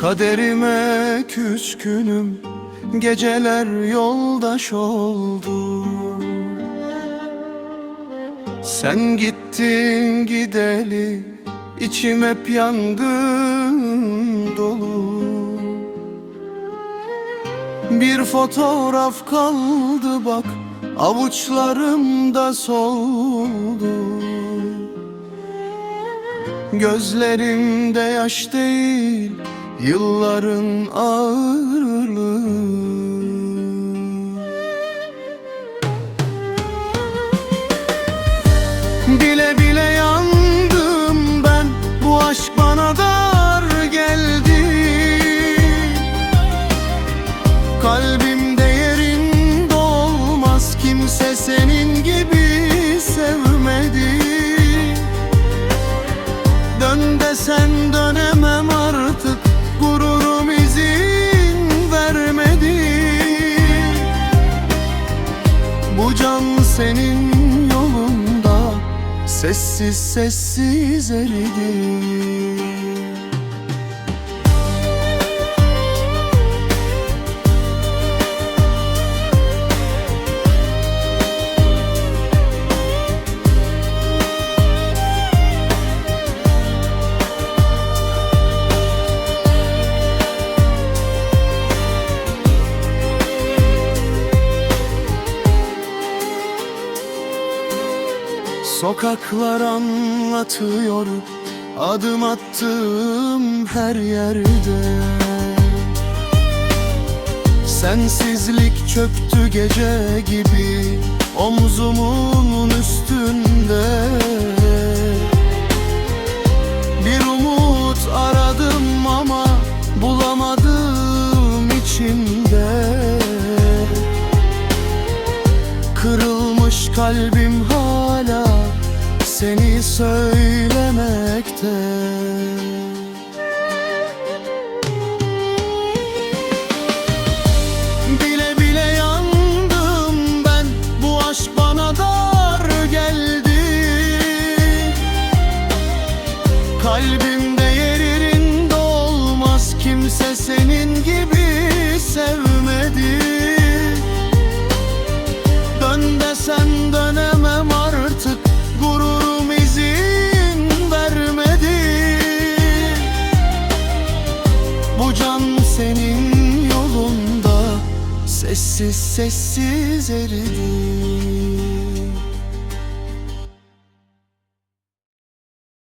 Kaderime küskünüm Geceler yoldaş oldu. Sen gittin gideli içim hep yangın dolu. Bir fotoğraf kaldı bak Avuçlarımda soldu. Gözlerimde yaş değil Yılların ağırlığı. Bile bile yandım ben Bu aşk bana dar geldi. Kalbimde yerin dolmaz Kimse senin gibi sevmedi. Dön dönemem senin yolunda. Sessiz sessiz eridi Sokaklar anlatıyor Adım attığım her yerde. Sensizlik çöktü gece gibi Omzumun üstünde. Bir umut aradım ama Bulamadım içimde Kırılmış kalbim seni söylemekte. Bile bile yandım ben bu aşk bana dar geldi. Kalbimde yerin dolmaz kimse senin gibi sevmedi Bu can senin yolunda. Sessiz sessiz eridi